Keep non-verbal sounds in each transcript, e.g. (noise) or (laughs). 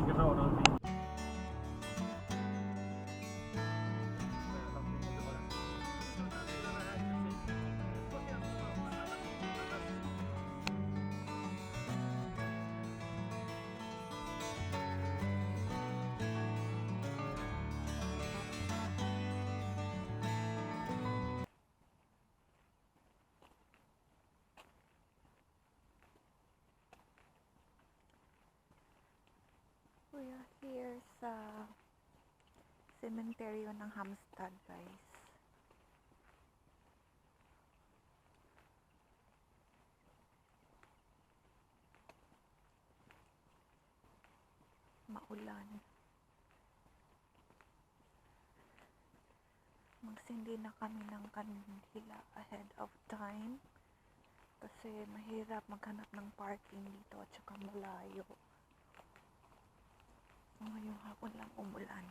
genau, da We are here sa cementerio ng Hamstad, guys. Maulan. Magsindi na kami ng kandila ahead of time kasi mahirap maghanap ng parking dito at saka malayo. Ngayong hapon lang umulan.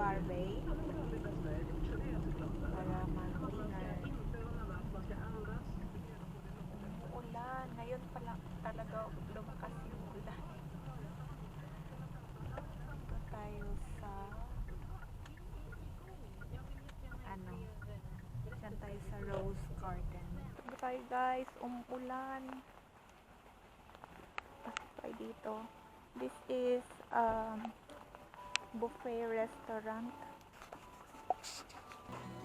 Barbay para mag-dinner. Ulan, ngayon pala talaga lumakas yung ulan. Dito tayo sa ano, dyan tayo sa Rose Garden. Dito tayo guys, umuulan. Pasok tayo dito. This is um, buffet restaurant.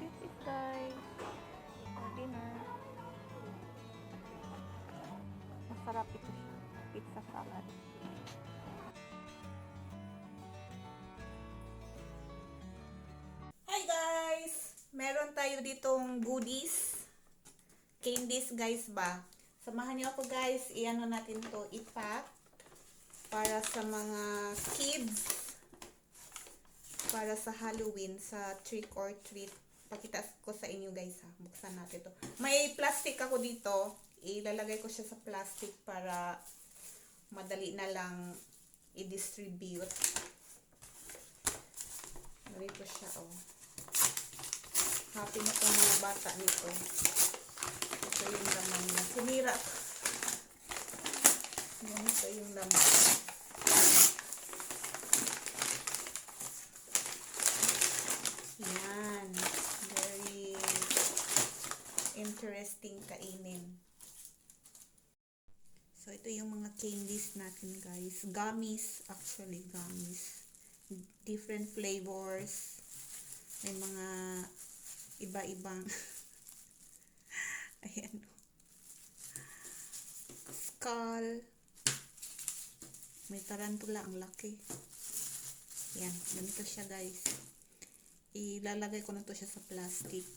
This is guys dinner. Masarap ito siya. Pizza salad. Hi guys! Meron tayo ditong goodies. Candies guys ba? Samahan niyo ako guys. Iano natin to ipack. Para sa mga kids. Para sa Halloween. Sa trick or treat. Pakita ko sa inyo guys ha. Buksan natin to. May plastic ako dito. Ilalagay ko siya sa plastic para madali na lang i-distribute. Ko siya oh. Happy na itong mga bata nito. Ito yung laman niya. Sinira. Ganito yung laman. Yan. Very interesting kainin. So, ito yung mga candies natin, guys. Gummies, actually, gummies. Different flavors. May mga iba-ibang (laughs) ayan skull may tarantula ang laki yan ganito siya guys ilalagay ko na to siya sa plastic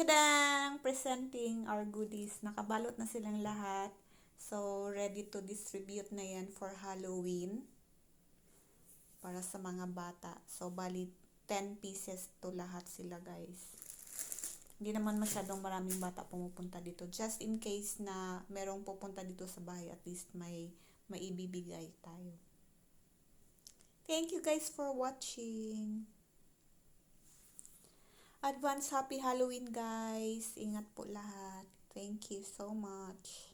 Tadang! Presenting our goodies. Nakabalot na silang lahat. So, ready to distribute na yan for Halloween. Para sa mga bata. So, bali 10 pieces to lahat sila guys. Hindi naman masyadong maraming bata pumupunta dito. Just in case na merong pupunta dito sa bahay, at least may maibibigay tayo. Thank you guys for watching. Advance Happy Halloween guys. Ingat po lahat. Thank you so much.